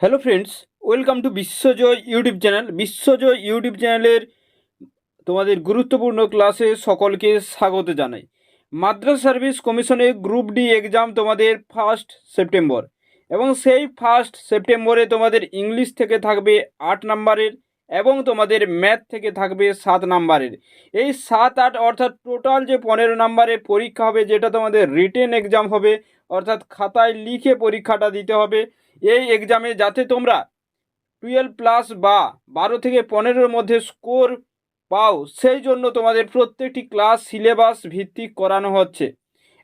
Hello friends welcome to Biswajoy YouTube channel Biswajoy YouTube চ্যানেলের তোমাদের গুরুত্বপূর্ণ ক্লাসে সকলকে স্বাগত জানাই। মাদ্রাস সার্ভিস কমিশনে গ্রুপ ডি এক্সাম তোমাদের ফার্স্ট সেপ্টেম্বর এবং সেই ফার্স্ট সেপ্টেম্বরে তোমাদের ইংলিশ থেকে থাকবে আট নাম্বারের এবং তোমাদের ম্যাথ থেকে থাকবে সাত নাম্বারের। এই সাত, আট অর্থাৎ টোটাল যে পনেরো নাম্বারের পরীক্ষা হবে, যেটা তোমাদের রিটেন এক্সাম হবে, অর্থাৎ খাতায় লিখে পরীক্ষাটা দিতে হবে এই এক্সামে যাতে তোমরা টুয়েলভ প্লাস বা বারো থেকে পনেরোর মধ্যে স্কোর পাও, সেই জন্য তোমাদের প্রত্যেকটি ক্লাস সিলেবাস ভিত্তিক করানো হচ্ছে।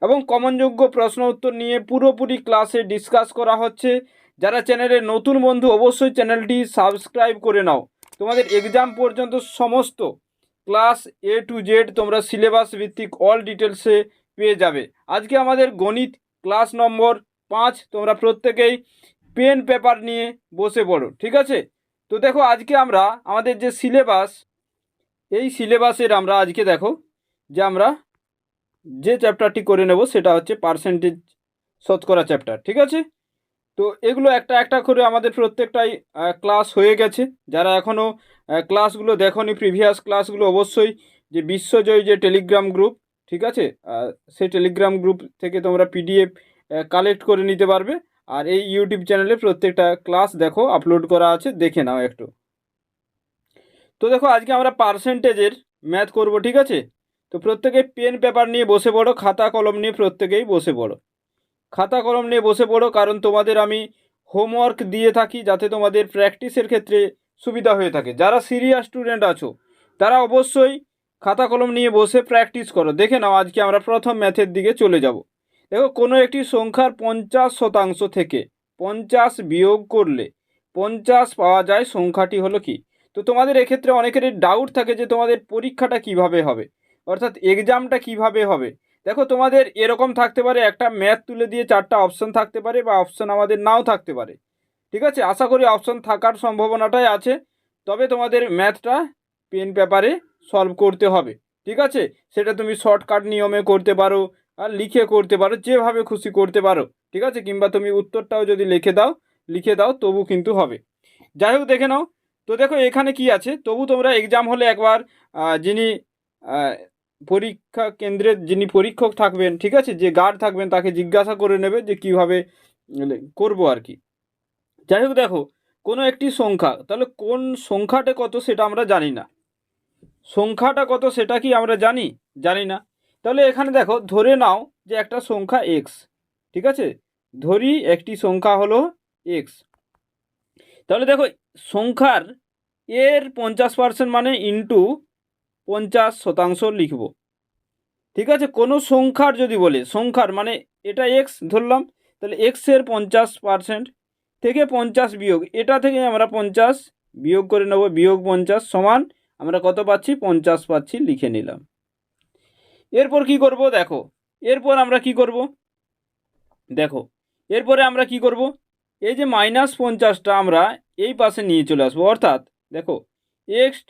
এবং কমনযোগ্য প্রশ্ন উত্তর নিয়ে পুরোপুরি ক্লাসে ডিসকাস করা হচ্ছে। যারা চ্যানেলের নতুন বন্ধু, অবশ্যই চ্যানেলটি সাবস্ক্রাইব করে নাও। তোমাদের এক্সাম পর্যন্ত সমস্ত ক্লাস এ টু জেড তোমরা সিলেবাস ভিত্তিক অল ডিটেলসে পেয়ে যাবে। আজকে আমাদের গণিত ক্লাস নম্বর পাঁচ, তোমরা প্রত্যেকেই পেন পেপার নিয়ে বসে পড়ো, ঠিক আছে? তো দেখো আজকে আমরা, আমাদের যে সিলেবাস, এই সিলেবাসের আমরা আজকে দেখো, যে আমরা যে চ্যাপ্টারটি করে নেব সেটা হচ্ছে পার্সেন্টেজ শতকরা চ্যাপ্টার, ঠিক আছে? তো এগুলো একটা একটা করে আমাদের প্রত্যেকটাই ক্লাস হয়ে গেছে। যারা এখনও ক্লাসগুলো দেখনি, প্রিভিয়াস ক্লাসগুলো অবশ্যই যে বিশ্বজয় যে টেলিগ্রাম গ্রুপ, ঠিক আছে? সেই টেলিগ্রাম গ্রুপ থেকে তোমরা পিডিএফ কালেক্ট করে নিতে পারবে। আর এই ইউটিউব চ্যানেলে প্রত্যেকটা ক্লাস দেখো আপলোড করা আছে, দেখে নাও একটু। তো দেখো, আজকে আমরা পার্সেন্টেজের ম্যাথ করব, ঠিক আছে? তো প্রত্যেকে পেন পেপার নিয়ে বসে পড়ো, খাতা, কলম নিয়ে প্রত্যেকেই বসে পড়ো। খাতা, কলম নিয়ে বসে পড়ো, কারণ তোমাদের আমি হোমওয়ার্ক দিয়ে থাকি, যাতে তোমাদের প্র্যাকটিসের ক্ষেত্রে সুবিধা হয়ে থাকে। যারা সিরিয়াস স্টুডেন্ট আছো, তারা অবশ্যই খাতা, কলম নিয়ে বসে প্র্যাকটিস করো। দেখে নাও, আজকে আমরা প্রথম ম্যাথের দিকে চলে যাব। দেখো, কোনো একটি সংখ্যার পঞ্চাশ শতাংশ থেকে পঞ্চাশ বিয়োগ করলে পঞ্চাশ পাওয়া যায়, সংখ্যাটি হলো কি? তো তোমাদের এক্ষেত্রে অনেকেরই ডাউট থাকে যে তোমাদের পরীক্ষাটা কীভাবে হবে? অর্থাৎ এক্সামটা কীভাবে হবে? দেখো, তোমাদের এরকম থাকতে পারে, একটা ম্যাথ তুলে দিয়ে চারটা অপশন থাকতে পারে বা অপশন আমাদের নাও থাকতে পারে। ঠিক আছে? আশা করি অপশন থাকার সম্ভাবনাটাই আছে। তবে তোমাদের ম্যাথটা পেন পেপারে সলভ করতে হবে। ঠিক আছে? সেটা তুমি শর্টকাট নিয়মে করতে পারো আর লিখে করতে পারো, যেভাবে খুশি করতে পারো, ঠিক আছে? কিংবা তুমি উত্তরটাও যদি লিখে দাও লিখে দাও, তবু কিন্তু হবে। যাই হোক, দেখে নাও। তো দেখো, এখানে কি আছে? তবু তোমরা এক্সাম হলে একবার যিনি পরীক্ষা কেন্দ্রের যিনি পরীক্ষক থাকবেন, ঠিক আছে? যে গার্ড থাকবেন, তাকে জিজ্ঞাসা করে নেবে যে কীভাবে করব আর কি। যাই হোক, দেখো, কোনো একটি সংখ্যা, তাহলে কোন সংখ্যাটা কত সেটা আমরা জানি না। সংখ্যাটা কত সেটা কি আমরা জানি? জানি না। তাহলে এখানে দেখো, ধরে নাও যে একটা সংখ্যা এক্স ঠিক আছে? ধরি একটি সংখ্যা হলো এক্স তাহলে দেখো, সংখ্যার এর পঞ্চাশ পার্সেন্ট মানে ইন্টু পঞ্চাশ শতাংশ লিখব। ঠিক আছে? কোনো সংখ্যার যদি বলে, সংখ্যার মানে এটা এক্স ধরলাম, তাহলে এক্সের পঞ্চাশ পার্সেন্ট থেকে পঞ্চাশ বিয়োগ, এটা থেকে আমরা পঞ্চাশ বিয়োগ করে নেব, বিয়োগ পঞ্চাশ সমান আমরা কত পাচ্ছি? পঞ্চাশ পাচ্ছি, লিখে নিলাম। এরপর কি করব? দেখো। এরপর আমরা কি করব? দেখো। এরপরে আমরা কি করব? এই যে মাইনাস পঞ্চাশটা আমরা এই পাশে নিয়ে চলে আসব। অর্থাৎ, দেখো এক্স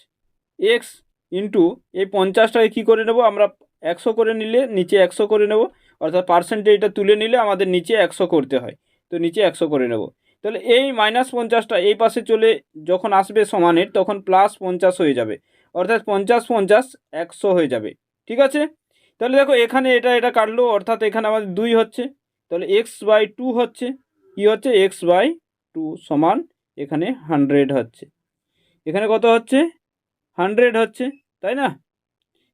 এক্স ইন্টু এই পঞ্চাশটাকে কী করে নেব? আমরা একশো করে নিলে নিচে একশো করে নেব। অর্থাৎ পার্সেন্টেজটা তুলে নিলে আমাদের নিচে একশো করতে হয়। তো নিচে একশো করে নেব। তাহলে এই মাইনাস পঞ্চাশটা এই পাশে চলে যখন আসবে সমানের, তখন প্লাস পঞ্চাশ হয়ে যাবে। অর্থাৎ পঞ্চাশ পঞ্চাশ একশো হয়ে যাবে। ঠিক আছে? তাহলে দেখো এখানে এটা এটা কাটলো, অর্থাৎ এখানে আমাদের দুই হচ্ছে। তাহলে এক্স বাই টু হচ্ছে, কী হচ্ছে? এক্স বাই টু সমান এখানে হান্ড্রেড হচ্ছে। এখানে কত হচ্ছে? হান্ড্রেড হচ্ছে, তাই না?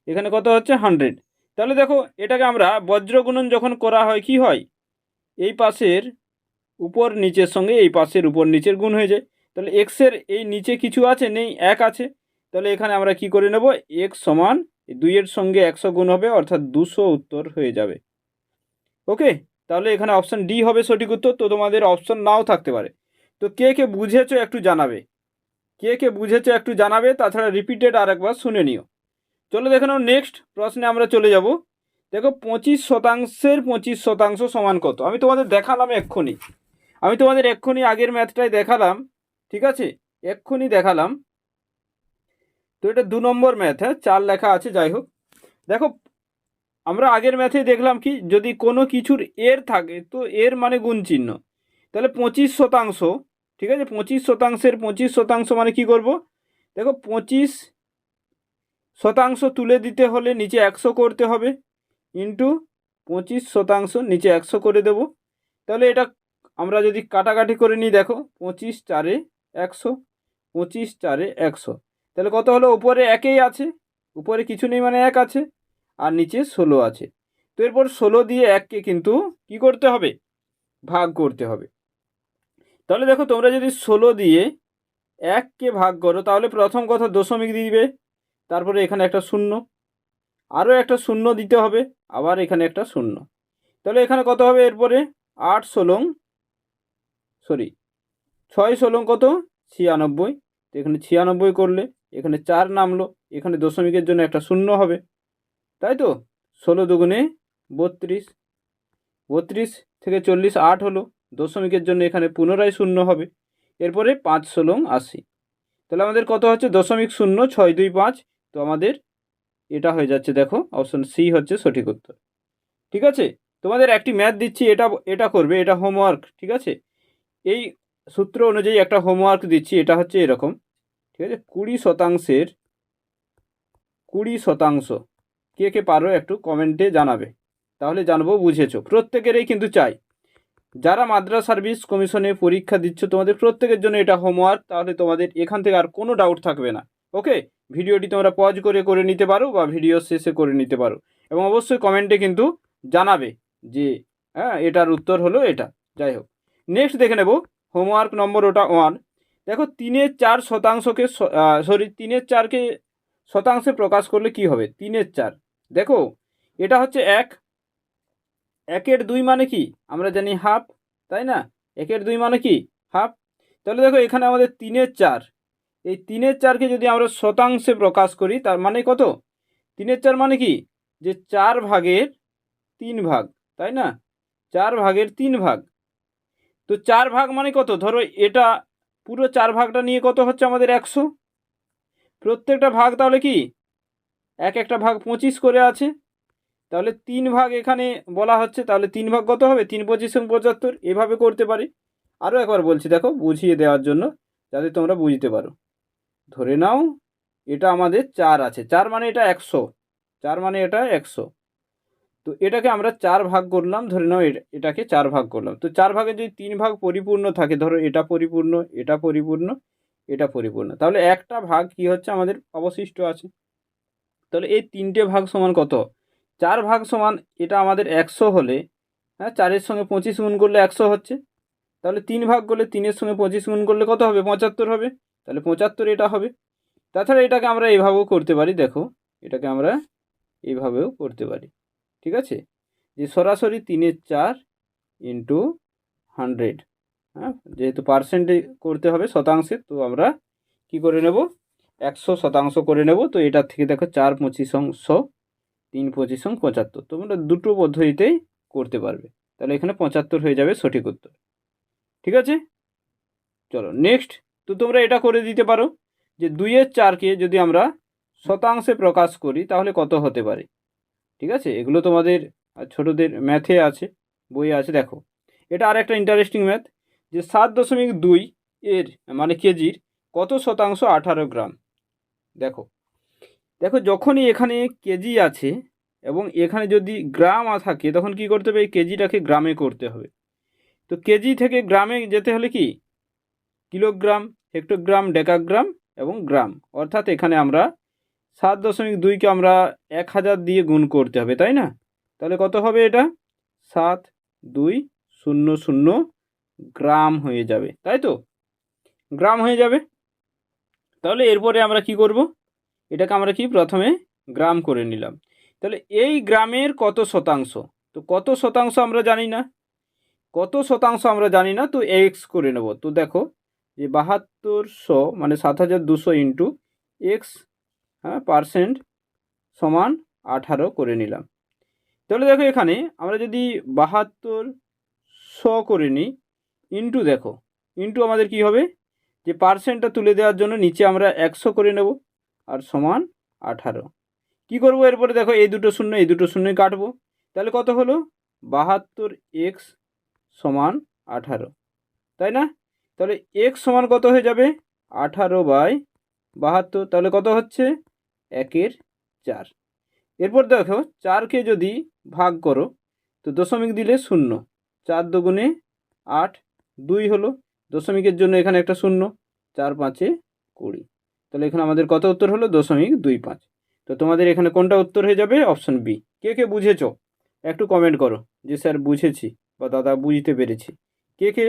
এখানে কত হচ্ছে? হান্ড্রেড তাহলে দেখো, এটাকে আমরা বজ্রগুণন যখন করা হয়, কি হয়? এই পাশের উপর নিচের সঙ্গে এই পাশের উপর নিচের গুণ হয়ে যায়। তাহলে এক্সের এই নিচে কিছু আছে নেই, এক আছে। তাহলে এখানে আমরা কি করে নেব? এক্স সমান এই দুইয়ের সঙ্গে একশো গুণ হবে, অর্থাৎ দুশো উত্তর হয়ে যাবে। ওকে? তাহলে এখানে অপশান ডি হবে সঠিক উত্তর, তো তোমাদের অপশান নাও থাকতে পারে। তো কে কে বুঝেছ একটু জানাবে। কে কে বুঝেছ একটু জানাবে, তাছাড়া রিপিটেড আর একবার শুনে নিও। চলো দেখে নাও নেক্সট প্রশ্নে আমরা চলে যাব। দেখো, পঁচিশ শতাংশের পঁচিশ শতাংশ সমান কত? আমি তোমাদের দেখালাম এক্ষুনি। আমি তোমাদের এক্ষুনি আগের ম্যাথটাই দেখালাম, ঠিক আছে? এক্ষুনি দেখালাম। তো এটা দু নম্বর ম্যাথ হ্যাঁ? চার লেখা আছে, যাই হোক। দেখো, আমরা আগের ম্যাথে দেখলাম কি, যদি কোনো কিছুর এর থাকে, তো এর মানে গুণ চিহ্ন। তাহলে পঁচিশ শতাংশ, ঠিক আছে? পঁচিশ শতাংশের পঁচিশ শতাংশ মানে কি করব? দেখো, পঁচিশ শতাংশ তুলে দিতে হলে নিচে একশো করতে হবে ইন্টু পঁচিশ শতাংশ নিচে একশো করে দেব। তাহলে এটা আমরা যদি কাটাকাটি করে নিই, দেখো, পঁচিশ চারে একশো, পঁচিশ চারে একশো। তাহলে কত হলো? উপরে একেই আছে। উপরে কিছু নেই মানে এক আছে, আর নিচে ষোলো আছে। তো এরপর ষোলো দিয়ে এককে কিন্তু কি করতে হবে? ভাগ করতে হবে। তাহলে দেখো, তোমরা যদি ষোলো দিয়ে এককে ভাগ করো, তাহলে প্রথম কথা দশমিক দিবে। তারপরে এখানে একটা শূন্য। আরও একটা শূন্য দিতে হবে, আবার এখানে একটা শূন্য। তাহলে এখানে কত হবে? এরপরে আট ষোলং সরি, ছয় ষোলং কত? ছিয়ানব্বই। তো এখানে ছিয়ানব্বই করলে এখানে চার নামলো, এখানে দশমিকের জন্য একটা শূন্য হবে। তাই তো? ষোলো দুগুণে বত্রিশ বত্রিশ থেকে চল্লিশ আট হলো, দশমিকের জন্য এখানে পুনরায় শূন্য হবে। এরপরে পাঁচ ষোলং আশি। তাহলে আমাদের কত হচ্ছে? দশমিক শূন্য ছয় দুই পাঁচ। তো আমাদের এটা হয়ে যাচ্ছে দেখো অপশন সি হচ্ছে সঠিক উত্তর। ঠিক আছে? তোমাদের একটি ম্যাথ দিচ্ছি, এটা এটা করবে, এটা হোমওয়ার্ক ঠিক আছে? এই সূত্র অনুযায়ী একটা হোমওয়ার্ক দিচ্ছি, এটা হচ্ছে এরকম। ঠিক আছে? কুড়ি শতাংশের, কুড়ি শতাংশ। কে কে পারো একটু কমেন্টে জানাবে। তাহলে জানব, বুঝেছ। প্রত্যেকেরই কিন্তু চাই। যারা মাদ্রাস সার্ভিস কমিশনে পরীক্ষা দিচ্ছ, তোমাদের প্রত্যেকের জন্য এটা হোমওয়ার্ক তাহলে তোমাদের এখান থেকে আর কোনো ডাউট থাকবে না। ওকে ভিডিওটি তোমরা পজ করে করে নিতে পারো বা ভিডিও শেষে করে নিতে পারো। এবং অবশ্যই কমেন্টে কিন্তু জানাবে যে হ্যাঁ এটার উত্তর হলো এটা। যাই হোক। নেক্সট দেখে নেব। হোমওয়ার্ক নম্বর ওটা ওয়ান দেখো তিনের চার শতাংশকে সরি তিনের চারকে শতাংশে প্রকাশ করলে কি হবে? তিনের চার। দেখো, এটা হচ্ছে এক। একের দুই মানে কি? আমরা জানি হাফ, তাই না? একের দুই মানে কি? হাফ। তাহলে দেখো, এখানে আমাদের তিনের চার। এই তিনের চারকে যদি আমরা শতাংশে প্রকাশ করি, তার মানে কত? তিনের চার মানে কি? যে চার ভাগের তিন ভাগ, তাই না? চার ভাগের তিন ভাগ। তো চার ভাগ মানে কত? ধরো এটা পুরো চার ভাগটা নিয়ে কত হচ্ছে আমাদের একশো? প্রত্যেকটা ভাগ তাহলে কি? এক একটা ভাগ পঁচিশ করে আছে। তাহলে তিন ভাগ এখানে বলা হচ্ছে, তাহলে তিন ভাগ কত হবে? তিন পঁচিশ পঁচাত্তর। এভাবে করতে পারি। আরও একবার বলছি, দেখো, বুঝিয়ে দেওয়ার জন্য, যাতে তোমরা বুঝতে পারো। ধরে নাও, এটা আমাদের চার আছে। চার মানে এটা একশো। চার মানে এটা একশো। তো এটাকে আমরা চার ভাগ করলাম, ধরে নাও এটা- এটাকে চার ভাগ করলাম। তো চার ভাগে যদি তিন ভাগ পরিপূর্ণ থাকে, ধরো এটা পরিপূর্ণ এটা পরিপূর্ণ এটা পরিপূর্ণ, তাহলে একটা ভাগ কি হচ্ছে? আমাদের অবশিষ্ট আছে। তাহলে এই তিনটে ভাগ সমান কত? চার ভাগ সমান এটা আমাদের একশো হলে হ্যাঁ চারের সঙ্গে পঁচিশ গুণ করলে একশো হচ্ছে। তাহলে তিন ভাগ করলে তিনের সঙ্গে পঁচিশ গুণ করলে কত হবে? পঁচাত্তর হবে। তাহলে পঁচাত্তর এটা হবে। তাছাড়া এটাকে আমরা এভাবেও করতে পারি, দেখো, এটাকে আমরা এইভাবেও করতে পারি। ঠিক আছে? যে সরাসরি তিনের চার ইন্টু হান্ড্রেড হ্যাঁ? যেহেতু পার্সেন্টে করতে হবে শতাংশে, তো আমরা কি করে নেব? একশো শতাংশ করে নেব। তো এটার থেকে দেখো চার পঁচিশ অংশ তিন পঁচিশ অং পঁচাত্তর তোমরা দুটো পদ্ধতিতেই করতে পারবে। তাহলে এখানে পঁচাত্তর হয়ে যাবে সঠিক উত্তর। ঠিক আছে? চলো নেক্সট তো তোমরা এটা করে দিতে পারো যে দুইয়ের চারকে যদি আমরা শতাংশে প্রকাশ করি, তাহলে কত হতে পারে? ঠিক আছে? এগুলো তোমাদের ছোটোদের ম্যাথে আছে, বই আছে, দেখো। এটা আর একটা ইন্টারেস্টিং ম্যাথ যে সাত দশমিক দুই এর মানে কেজির, কত শতাংশ আঠারো গ্রাম? দেখো। দেখো, যখনই এখানে কেজি আছে এবং এখানে যদি গ্রাম থাকে, তখন কি করতে হবে? এই কেজিটাকে গ্রামে করতে হবে। তো কেজি থেকে গ্রামে যেতে হলে কি? কিলোগ্রাম, হেক্টোগ্রাম, ডেকাগ্রাম এবং গ্রাম। অর্থাৎ এখানে আমরা সাত দশমিক দুইকে আমরা এক হাজার দিয়ে গুণ করতে হবে, তাই না? তাহলে কত হবে এটা? সাত দুই শূন্য শূন্য গ্রাম হয়ে যাবে, তাই তো? গ্রাম হয়ে যাবে। তাহলে এরপরে আমরা কি করব? এটাকে আমরা কি প্রথমে গ্রাম করে নিলাম। তাহলে এই গ্রামের কত শতাংশ? তো কত শতাংশ আমরা জানি না। কত শতাংশ আমরা জানি না, তো এক্স করে নেব। তো দেখো যে বাহাত্তরশো মানে সাত হাজার দুশো ইন্টু এক্স হ্যাঁ পার্সেন্ট সমান আঠারো করে নিলাম। তাহলে দেখো এখানে আমরা যদি বাহাত্তর শ করে নিই ইন্টু দেখো ইন্টু আমাদের কি হবে? যে পার্সেন্টটা তুলে দেওয়ার জন্য নিচে আমরা একশো করে নেব, আর সমান আঠারো। কী করব এরপরে দেখো, এই দুটো শূন্য, এই দুটো শূন্যই কাটবো। তাহলে কত হলো? বাহাত্তর এক্স সমান আঠারো। তাই না? তাহলে এক্স সমান কত হয়ে যাবে? আঠারো বাই বাহাত্তর। তাহলে কত হচ্ছে? একের চার। এরপর দেখো চারকে যদি ভাগ করো, তো দশমিক দিলে শূন্য। চার দুগুণে আট, দুই হলো দশমিকের জন্য এখানে একটা শূন্য, চার পাঁচে কুড়ি। তাহলে এখানে আমাদের কত উত্তর হলো? দশমিক দুই পাঁচ। তো তোমাদের এখানে কোনটা উত্তর হয়ে যাবে? Option B. কে কে বুঝেছ? একটু কমেন্ট করো, যে স্যার বুঝেছি বা দাদা বুঝতে পেরেছি। কে কে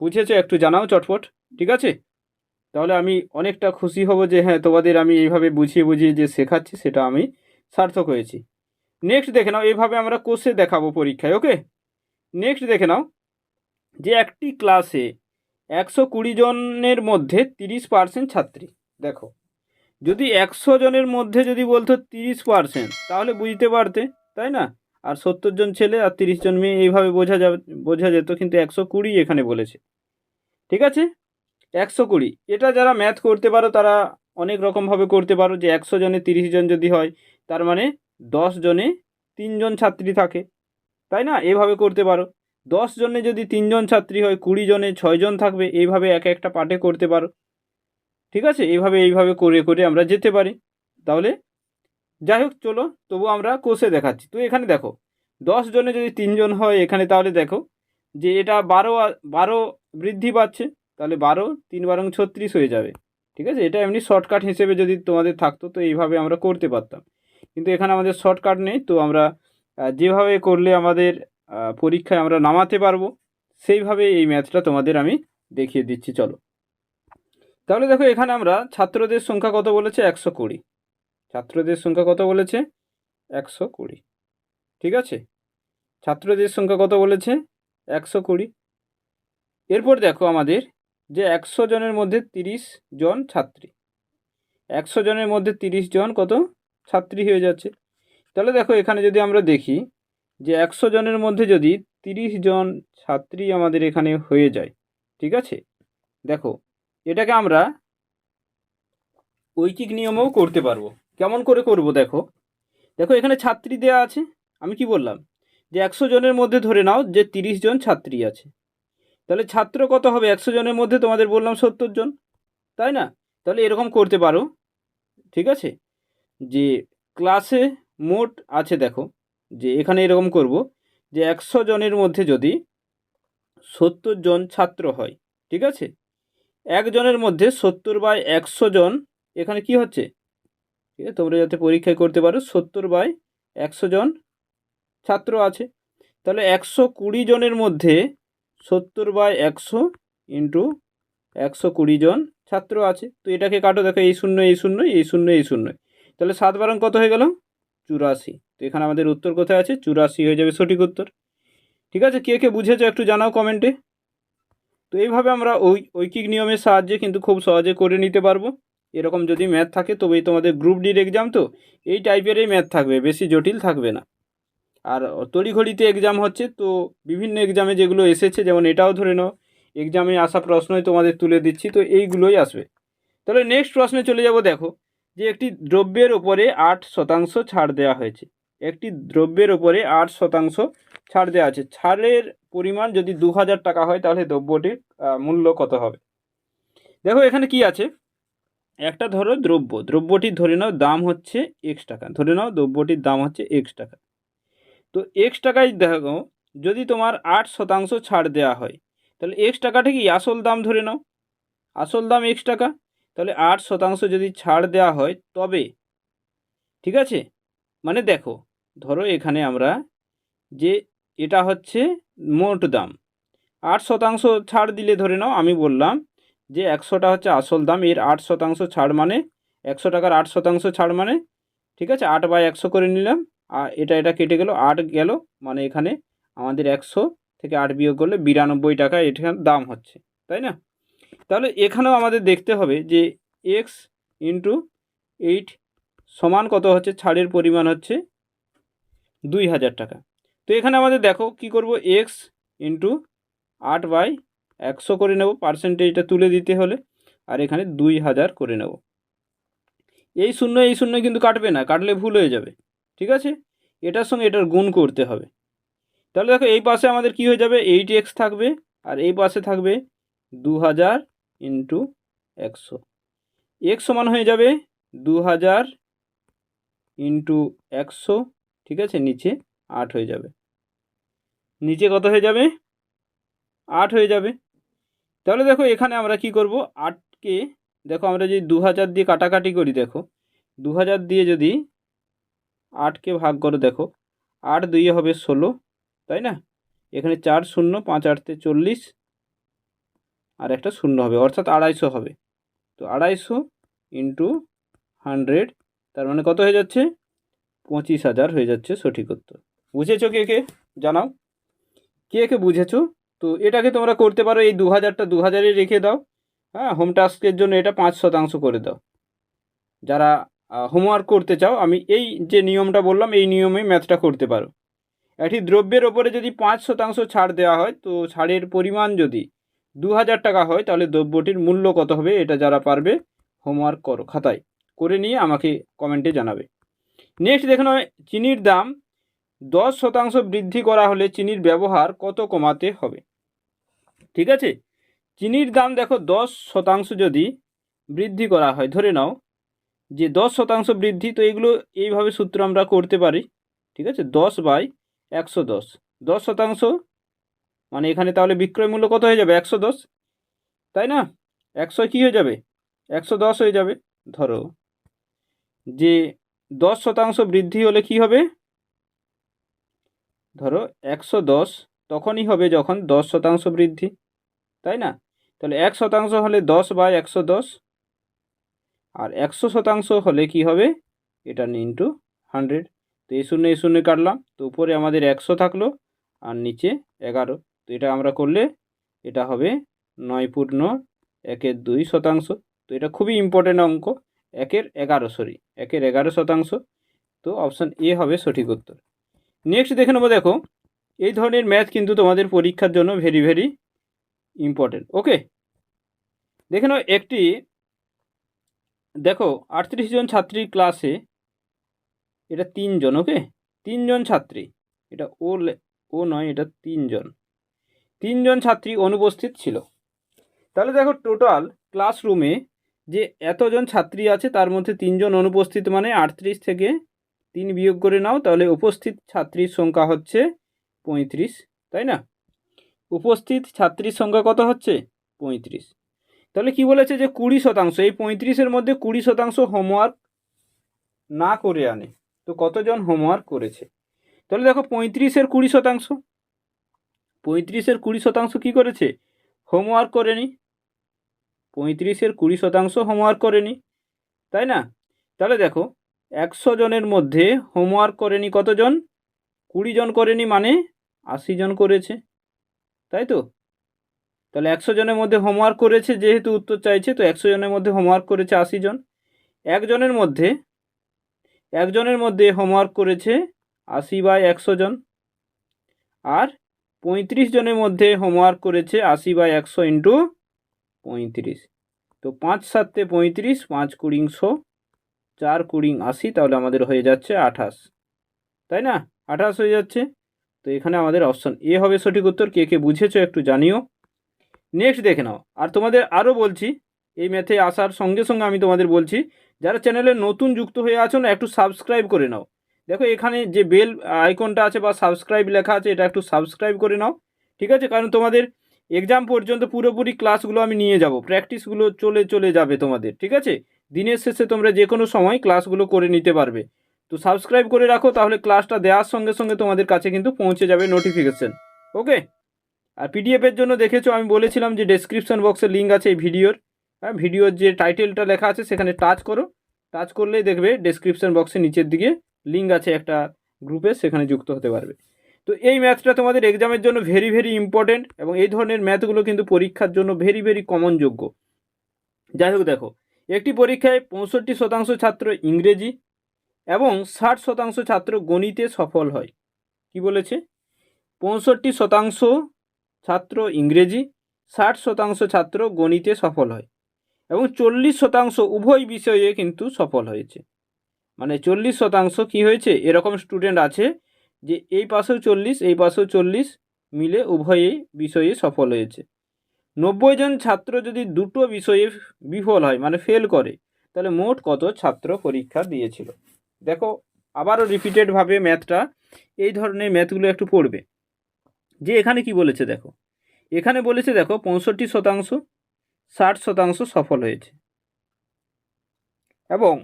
বুঝেছ একটু জানাও চটপট, ঠিক আছে? তাহলে আমি অনেকটা খুশি হব যে হ্যাঁ তোমাদের আমি এইভাবে বুঝিয়ে বুঝিয়ে যে শেখাচ্ছি, সেটা আমি সার্থক হয়েছি। নেক্সট দেখে নাও, এইভাবে আমরা কোর্সে দেখাবো পরীক্ষায় ওকে নেক্সট দেখে নাও, যে একটি ক্লাসে একশো কুড়ি জনের মধ্যে তিরিশ পার্সেন্ট ছাত্রী, দেখো। যদি একশো জনের মধ্যে যদি বলতো তিরিশ পার্সেন্ট তাহলে বুঝতে পারতে, তাই না? আর সত্তর জন ছেলে আর তিরিশ জন মেয়ে, এইভাবে বোঝা যাবে, বোঝা যেত, কিন্তু একশো কুড়ি এখানে বলেছে। ঠিক আছে? একশো কুড়ি। এটা যারা ম্যাথ করতে পারো, তারা অনেক রকমভাবে করতে পারো যে একশো জনে তিরিশ জন যদি হয়, তার মানে দশ জনে তিনজন ছাত্রী থাকে। তাই না? এভাবে করতে পারো। দশ জনে যদি তিনজন ছাত্রী হয়, কুড়ি জনে ছয়জন থাকবে, এইভাবে এক একটা পার্টে করতে পারো। ঠিক আছে? এইভাবে এইভাবে করে করে আমরা যেতে পারি। তাহলে যাই হোক, চলো, তবু আমরা কোষে দেখাচ্ছি। তো এখানে দেখো, দশ জনে যদি তিনজন হয়, এখানে তাহলে দেখো যে এটা বারো বারো বৃদ্ধি পাচ্ছে। তাহলে বারো, তিন বারং ছত্রিশ হয়ে যাবে। ঠিক আছে? এটা এমনি শর্টকাট হিসেবে যদি তোমাদের থাকতো, তো এইভাবে আমরা করতে পারতাম। কিন্তু এখানে আমাদের শর্টকাট নেই, তো আমরা যেভাবে করলে আমাদের পরীক্ষায় আমরা নামাতে পারব, সেইভাবে এই ম্যাথটা তোমাদের আমি দেখিয়ে দিচ্ছি, চলো। তাহলে দেখো, এখানে আমরা ছাত্রদের সংখ্যা কত বলেছে? একশো কুড়ি। ছাত্রদের সংখ্যা কত বলেছে? একশো কুড়ি। ঠিক আছে? ছাত্রদের সংখ্যা কত বলেছে? একশো কুড়ি। এরপর দেখো আমাদের যে একশো জনের মধ্যে তিরিশ জন ছাত্রী। একশো জনের মধ্যে তিরিশ জন কত? ছাত্রী হয়ে যাচ্ছে। তাহলে দেখো, এখানে যদি আমরা দেখি যে একশো জনের মধ্যে যদি তিরিশ জন ছাত্রী আমাদের এখানে হয়ে যায়, ঠিক আছে? দেখো, এটাকে আমরা ঐকিক নিয়মেও করতে পারব। কেমন করে করব দেখো? দেখো, এখানে ছাত্রী দেয়া আছে। আমি কি বললাম? যে একশো জনের মধ্যে ধরে নাও যে তিরিশ জন ছাত্রী আছে। তাহলে ছাত্র কত হবে? একশো জনের মধ্যে তোমাদের বললাম সত্তর জন। তাই না? তাহলে এরকম করতে পারো। ঠিক আছে? যে ক্লাসে মোট আছে দেখো, যে এখানে এরকম করব, যে একশো জনের মধ্যে যদি সত্তর জন ছাত্র হয়, ঠিক আছে? একজনের মধ্যে সত্তর বাই একশো জন, এখানে কি হচ্ছে? ঠিক আছে? তোমরা যাতে পরীক্ষায় করতে পারো, সত্তর বাই একশো জন ছাত্র আছে। তাহলে একশো কুড়ি জনের মধ্যে সত্তর বাই একশো ইন্টু একশো কুড়ি জন ছাত্র আছে। তো এটাকে কাটো, দেখো এই শূন্য এই শূন্য এই শূন্য এই শূন্য। তাহলে সাত বারং কত হয়ে গেল? চুরাশি। তো এখানে আমাদের উত্তর কোথায় আছে? চুরাশি হয়ে যাবে সঠিক উত্তর। ঠিক আছে? কে কে বুঝেছ একটু জানাও কমেন্টে। তো এইভাবে আমরা ওই ঐকিক নিয়মের সাহায্যে কিন্তু খুব সহজে করে নিতে পারব। এরকম যদি ম্যাথ থাকে, তবেই তোমাদের গ্রুপ ডির এক্সাম তো, এই টাইপেরই ম্যাথ থাকবে, বেশি জটিল থাকবে না। আর তড়িঘড়িতে এক্সাম হচ্ছে, তো বিভিন্ন এক্সামে যেগুলো এসেছে, যেমন এটাও ধরে নাও এক্সামে আসা প্রশ্নই তোমাদের তুলে দিচ্ছি, তো এইগুলোই আসবে। তাহলে নেক্সট প্রশ্নে চলে যাব, দেখো, যে একটি দ্রব্যের ওপরে আট শতাংশ ছাড় দেওয়া হয়েছে। একটি দ্রব্যের ওপরে আট শতাংশ ছাড় দেওয়া আছে। ছাড়ের পরিমাণ যদি দু হাজার টাকা হয়, তাহলে দ্রব্যটির মূল্য কত হবে? দেখো এখানে কি আছে? একটা ধরো দ্রব্য দ্রব্যটির ধরে নাও দাম হচ্ছে এক্স টাকা, ধরে নাও দ্রব্যটির দাম হচ্ছে এক্স টাকা। তো এক্স টাকায় দেখো, যদি তোমার আট শতাংশ ছাড় দেওয়া হয়, তাহলে এক্স টাকাটা কি আসল দাম ধরে নাও? আসল দাম এক্স টাকা। তাহলে আট শতাংশ যদি ছাড় দেওয়া হয়, তবে, ঠিক আছে? মানে দেখো, ধরো এখানে আমরা যে এটা হচ্ছে মোট দাম। আট শতাংশ ছাড় দিলে ধরে নাও, আমি বললাম যে একশোটা হচ্ছে আসল দাম, এর আট শতাংশ ছাড় মানে একশো টাকার আট শতাংশ ছাড় মানে ঠিক আছে? আট বাই একশো করে নিলাম। আর এটা এটা কেটে গেল, আট গেল মানে এখানে আমাদের একশো থেকে আট বিয়োগ করলে বিরানব্বই টাকা এখানে দাম হচ্ছে, তাই না? তাহলে এখানেও আমাদের দেখতে হবে যে এক্স ইন্টু এইট সমান কত হচ্ছে? ছাড়ের পরিমাণ হচ্ছে দুই হাজার টাকা। তো এখানে আমাদের দেখো কি করব? এক্স ইন্টু আট বাই একশো করে নেব পার্সেন্টেজটা তুলে দিতে হলে, আর এখানে দুই হাজার করে নেব। এই শূন্য এই শূন্য কিন্তু কাটবে না, কাটলে ভুল হয়ে যাবে। ঠিক আছে? এটার সঙ্গে এটার গুণ করতে হবে। তাহলে দেখো এই পাশে আমাদের কি হয়ে যাবে? এইট এক্স থাকবে আর এই পাশে থাকবে দু হাজার ইন্টু একশো। এক্স সমান হয়ে যাবে দু হাজার ইন্টু একশো, ঠিক আছে? নিচে আট হয়ে যাবে। নিচে কত হয়ে যাবে? আট হয়ে যাবে। তাহলে দেখো এখানে আমরা কি করব? আটকে, দেখো আমরা যদি দু হাজার দিয়ে কাটাকাটি করি, দেখো। দু হাজার দিয়ে যদি আটকে ভাগ করো, দেখো। আট দুইয়ে হবে ষোলো, তাই না? এখানে চার শূন্য, পাঁচ আটতে চল্লিশ, আর একটা শূন্য হবে, অর্থাৎ আড়াইশো হবে। তো আড়াইশো ইন্টু হান্ড্রেড, তার মানে কত হয়ে যাচ্ছে? পঁচিশ হাজার হয়ে যাচ্ছে সঠিক উত্তর। বুঝেছ কে কে? জানাও। কে কে বুঝেছ? তো এটাকে তোমরা করতে পারো, এই দু হাজারটা দু হাজারে রেখে দাও। হ্যাঁ হোম টাস্কের জন্য এটা পাঁচ শতাংশ করে দাও। যারা হোমওয়ার্ক করতে চাও, আমি এই যে নিয়মটা বললাম, এই নিয়মে ম্যাথটা করতে পারো। একটি দ্রব্যের ওপরে যদি পাঁচ শতাংশ ছাড় দেওয়া হয়, তো ছাড়ের পরিমাণ যদি দু হাজার টাকা হয়, তাহলে দ্রব্যটির মূল্য কত হবে, এটা যারা পারবে হোমওয়ার্ক করো খাতায়। করে নিয়ে আমাকে কমেন্টে জানাবে। নেক্সট দেখে নয় চিনির দাম, দশ শতাংশ বৃদ্ধি করা হলে চিনির ব্যবহার কত কমাতে হবে? ঠিক আছে? চিনির দাম দেখো, দশ শতাংশ যদি বৃদ্ধি করা হয়, ধরে নাও যে দশ শতাংশ বৃদ্ধি, তো এগুলো এইভাবে সূত্র আমরা করতে পারি, ঠিক আছে? দশ বাই একশো দশ। দশ শতাংশ মানে এখানে তাহলে বিক্রয় মূল্য কত হয়ে যাবে? একশো দশ। তাই না? একশো কী হয়ে যাবে? একশো দশ হয়ে যাবে। ধরো যে দশ শতাংশ বৃদ্ধি হলে কি হবে? ধরো একশো দশ তখনই হবে যখন দশ শতাংশ বৃদ্ধি, তাই না? তাহলে এক শতাংশ হলে দশ বাই একশো দশ আর একশো শতাংশ হলে কি হবে? এটা ইন্টু হান্ড্রেড তো এই শূন্য এই শূন্য কাটলাম। তো উপরে আমাদের একশো থাকল আর নিচে এগারো। তো এটা আমরা করলে এটা হবে নয় পূর্ণ একের দুই শতাংশ। তো এটা খুবই ইম্পর্টেন্ট অঙ্ক। একের এগারো সরি একের এগারো শতাংশ। তো অপশান এ হবে সঠিক উত্তর। নেক্সট দেখে নেব, দেখো, এই ধরনের ম্যাথ কিন্তু তোমাদের পরীক্ষার জন্য ভেরি ভেরি ইম্পর্টেন্ট ওকে দেখে নাও, একটি দেখো, আটত্রিশ জন ছাত্রীর ক্লাসে এটা তিনজন ওকে তিনজন ছাত্রী। এটা ও ও নয়, এটা তিনজন তিনজন ছাত্রী অনুপস্থিত ছিল। তাহলে দেখো টোটাল ক্লাসরুমে যে এতজন ছাত্রী আছে, তার মধ্যে তিনজন অনুপস্থিত মানে আটত্রিশ থেকে তিন বিয়োগ করে নাও, তাহলে উপস্থিত ছাত্রীর সংখ্যা হচ্ছে পঁয়ত্রিশ, তাই না? উপস্থিত ছাত্রীর সংখ্যা কত হচ্ছে? পঁয়ত্রিশ। তাহলে কি বলেছে যে কুড়ি শতাংশ, এই পঁয়ত্রিশের মধ্যে কুড়ি শতাংশ হোমওয়ার্ক না করে আনে। তো কতজন হোমওয়ার্ক করেছে? তাহলে দেখো পঁয়ত্রিশের কুড়ি শতাংশ। পঁয়ত্রিশের কুড়ি শতাংশ কি করেছে? হোমওয়ার্ক করেনি। পঁয়ত্রিশের কুড়ি শতাংশ হোমওয়ার্ক করেনি। তাই না? তাহলে দেখো একশো জনের মধ্যে হোমওয়ার্ক করেনি কতজন? কুড়ি জন করেনি মানে আশি জন করেছে। তাই তো? তাহলে একশো জনের মধ্যে হোমওয়ার্ক করেছে যেহেতু উত্তর চাইছে, তো একশো জনের মধ্যে হোমওয়ার্ক করেছে আশি জন। একজনের মধ্যে একজনের মধ্যে হোমওয়ার্ক করেছে আশি বাই একশো জন। আর পঁয়ত্রিশ জনের মধ্যে হোমওয়ার্ক করেছে আশি বাই একশো ইন্টু পঁয়ত্রিশ। তো পাঁচ সাতে পঁয়ত্রিশ, পাঁচ কুড়িংশো চার কুড়িং আশি তাহলে আমাদের হয়ে যাচ্ছে আঠাশ। তাই না? আঠাশ হয়ে যাচ্ছে। তো এখানে আমাদের অপশন এ হবে সঠিক উত্তর। কে কে বুঝেছ একটু জানিও। নেক্সট দেখে নাও। আর তোমাদের আরও বলছি, এই ম্যাথে আসার সঙ্গে সঙ্গে আমি তোমাদের বলছি, যারা চ্যানেলে নতুন যুক্ত হয়ে আছো না, একটু সাবস্ক্রাইব করে নাও। দেখো, এখানে যে বেল আইকনটা আছে বা সাবস্ক্রাইব লেখা আছে, এটা একটু সাবস্ক্রাইব করে নাও। ঠিক আছে? কারণ তোমাদের এক্সাম পর্যন্ত পুরোপুরি ক্লাসগুলো আমি নিয়ে যাব। প্র্যাকটিসগুলো চলে চলে যাবে তোমাদের। ঠিক আছে? দিনের শেষে তোমরা যে কোনো সময় ক্লাসগুলো করে নিতে পারবে। তো সাবস্ক্রাইব করে রাখো, তাহলে ক্লাসটা দেওয়ার সঙ্গে সঙ্গে তোমাদের কাছে কিন্তু পৌঁছে যাবে নোটিফিকেশন ওকে আর পিডিএফের জন্য দেখেছ, আমি বলেছিলাম যে ডেসক্রিপশন বক্সে লিঙ্ক আছে এই ভিডিওর। হ্যাঁ ভিডিওর যে টাইটেলটা লেখা আছে, সেখানে টাচ করো। টাচ করলেই দেখবে ডেসক্রিপশন বক্সের নিচের দিকে লিঙ্ক আছে একটা গ্রুপে সেখানে যুক্ত হতে পারবে। তো এই ম্যাথটা তোমাদের এক্সামের জন্য ভেরি ভেরি ইম্পর্টেন্ট এবং এই ধরনের ম্যাথগুলো কিন্তু পরীক্ষার জন্য ভেরি ভেরি কমন যোগ্য। যাই হোক দেখো, একটি পরীক্ষায় পঁয়ষট্টি শতাংশ ছাত্র ইংরেজি এবং ষাট শতাংশ ছাত্র গণিতে সফল হয়। কি বলেছে? পঁয়ষট্টি শতাংশ ছাত্র ইংরেজি, ষাট শতাংশ ছাত্র গণিতে সফল হয় এবং চল্লিশ শতাংশ উভয় বিষয়ে কিন্তু সফল হয়েছে। মানে চল্লিশ শতাংশ কি হয়েছে? এরকম স্টুডেন্ট আছে যে এই পাশেও চল্লিশ, এই পাশেও চল্লিশ মিলে উভয়ে বিষয়ে সফল হয়েছে। নব্বই জন ছাত্র যদি দুটো বিষয়ে বিফল হয় মানে ফেল করে, তাহলে মোট কত ছাত্র পরীক্ষা দিয়েছিল? দেখো, আবারও রিপিটেডভাবে ম্যাথটা এই ধরনের ম্যাথগুলো একটু পড়বে। যে এখানে কি বলেছে দেখো? এখানে বলেছে দেখো, পঁয়ষট্টি শতাংশ, ষাট শতাংশ সফল হয়েছে। এবং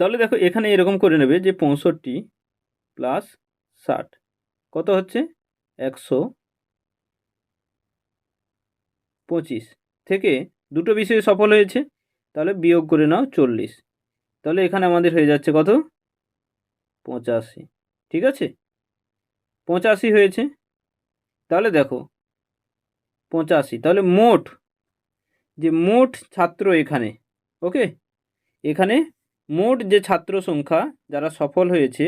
তাহলে দেখো, এখানে এরকম করে নেবে যে পঁয়ষট্টি প্লাস ষাট, কত হচ্ছে? একশো পঁচিশ। থেকে দুটো বিষয়ে সফল হয়েছে, তাহলে বিয়োগ করে নাও চল্লিশ। তাহলে এখানে আমাদের হয়ে যাচ্ছে কত? পঁচাশি। ঠিক আছে? পঁচাশি হয়েছে। তাহলে দেখো, পঁচাশি। তাহলে মোট, যে মোট ছাত্র এখানে ওকে এখানে মোট যে ছাত্র সংখ্যা যারা সফল হয়েছে,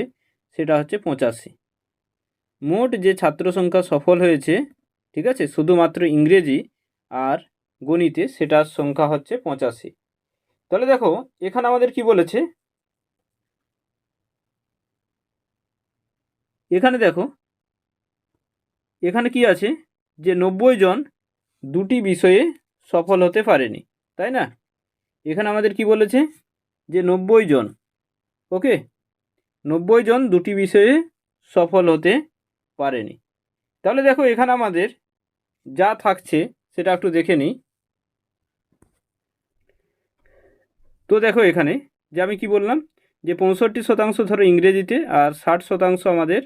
সেটা হচ্ছে পঁচাশি। মোট যে ছাত্র সংখ্যা সফল হয়েছে, ঠিক আছে? শুধুমাত্র ইংরেজি আর গণিতে সেটার সংখ্যা হচ্ছে পঁচাশি। তাহলে দেখো, এখানে আমাদের কি বলেছে? এখানে দেখো এখানে কি আছে? যে নব্বই জন দুটি বিষয়ে সফল হতে পারেনি, তাই না? এখানে আমাদের কি বলেছে? যে নব্বই জন ওকে নব্বই জন দুটি বিষয়ে সফল হতে পারেনি। তাহলে দেখো এখানে আমাদের যা থাকছে সেটা একটু দেখে নিই। তো দেখো এখানে যে আমি কি বললাম? যে পঁয়ষট্টি শতাংশ ধরো ইংরেজিতে আর ষাট শতাংশ আমাদের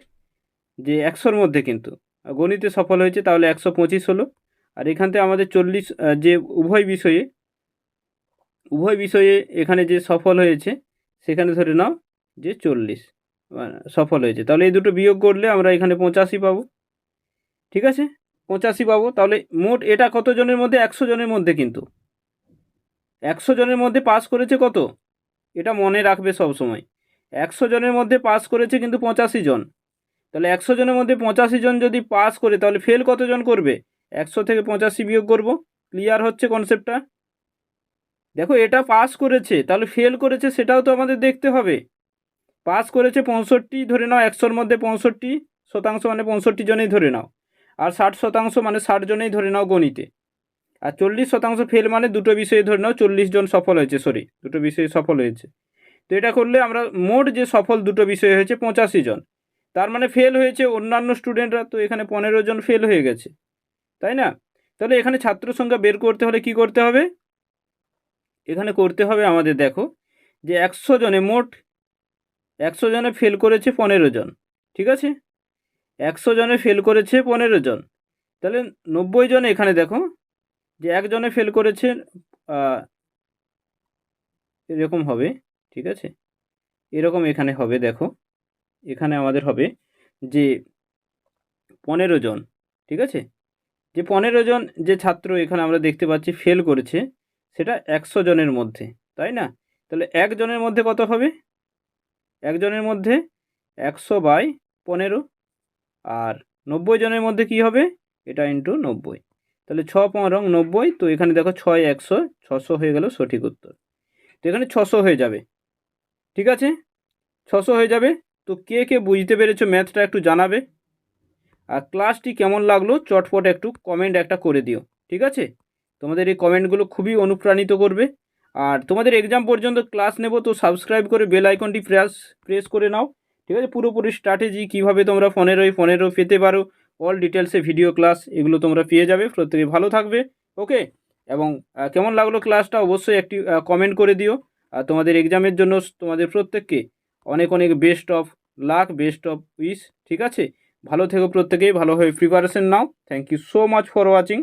যে একশোর মধ্যে কিন্তু। গণিতে সফল হয়েছে, তাহলে একশো পঁচিশ হলো। আর এখান থেকে আমাদের চল্লিশ যে উভয় বিষয়ে উভয় বিষয়ে এখানে যে সফল হয়েছে, সেখানে ধরে নাও যে চল্লিশ সফল হয়েছে। তাহলে এই দুটো বিয়োগ করলে আমরা এখানে পঁচাশি পাবো। ঠিক আছে? পঁচাশি পাবো। তাহলে মোট এটা কত জনের মধ্যে? একশো জনের মধ্যে কিন্তু। একশো জনের মধ্যে পাস করেছে কত? এটা মনে রাখবে সব সময় একশো জনের মধ্যে পাস করেছে কিন্তু পঁচাশি জন। তাহলে একশো জনের মধ্যে পঁচাশি জন যদি পাস করে, তাহলে ফেল কতজন করবে? একশো থেকে পঁচাশি বিয়োগ করব। ক্লিয়ার হচ্ছে কনসেপ্টটা দেখো, এটা পাস করেছে, তাহলে ফেল করেছে, সেটাও তো আমাদের দেখতে হবে। পাস করেছে পঁয়ষট্টি, ধরে নাও একশোর মধ্যে পঁয়ষট্টি শতাংশ মানে পঁয়ষট্টি জনেই ধরে নাও। আর ষাট শতাংশ মানে ষাট জনেই ধরে নাও গণিতে। আর চল্লিশ শতাংশ ফেল মানে দুটো বিষয়ে ধরে নাও চল্লিশ জন সফল হয়েছে সরি দুটো বিষয়ে সফল হয়েছে। তো এটা করলে আমরা মোট যে সফল দুটো বিষয় হয়েছে পঁচাশি জন। তার মানে ফেল হয়েছে অন্যান্য স্টুডেন্টরা তো এখানে পনেরো জন ফেল হয়ে গেছে, তাই না? তাহলে এখানে ছাত্র সংখ্যা বের করতে হলে কি করতে হবে? এখানে করতে হবে আমাদের দেখো যে একশো জনে মোট একশো জনে ফেল করেছে পনেরো জন, ঠিক আছে? একশো জনে ফেল করেছে পনেরো জন, তাহলে নব্বই জন এখানে দেখো যে একজনে ফেল করেছে এরকম হবে, ঠিক আছে? এরকম এখানে হবে দেখো। এখানে আমাদের হবে যে পনেরো জন, ঠিক আছে? যে পনেরো জন যে ছাত্র এখানে আমরা দেখতে পাচ্ছি ফেল করেছে, সেটা একশো জনের মধ্যে, তাই না? তাহলে একজনের মধ্যে কত হবে? একজনের মধ্যে একশো বাই পনেরো, আর নব্বই জনের মধ্যে কি হবে? এটা ইন্টু নব্বই। তাহলে ছ পনেরো নব্বই, তো এখানে দেখো ছয় একশো, ছশো হয়ে গেল সঠিক উত্তর। তো এখানে ছশো হয়ে যাবে, ঠিক আছে? ছশো হয়ে যাবে তো কে কে বুঝতে পেরেছ ম্যাথটা একটু জানাবে? আর ক্লাসটি কেমন লাগল চটপট একটু কমেন্ট একটা করে দিও, ঠিক আছে? তোমাদের এই কমেন্টগুলো খুবই অনুপ্রাণিত করবে। আর তোমাদের এক্সাম পর্যন্ত ক্লাস নেব তো সাবস্ক্রাইব করে বেল আইকনটি প্রেস প্রেস করে নাও, ঠিক আছে? পুরোপুরি স্ট্র্যাটেজি কীভাবে তোমরা পনেরোই ফোনেরও পেতে পারো অল ডিটেলসে ভিডিও ক্লাস এগুলো তোমরা পেয়ে যাবে। প্রত্যেকে ভালো থাকবে ওকে এবং কেমন লাগল ক্লাসটা অবশ্যই একটি কমেন্ট করে দিও। আর তোমাদের এক্সামের জন্য তোমাদের প্রত্যেককে অনেক অনেক best of luck best of wish ঠিক আছে? ভালো থেকো প্রত্যেকেই ভালোভাবে preparation now. Thank you so much for watching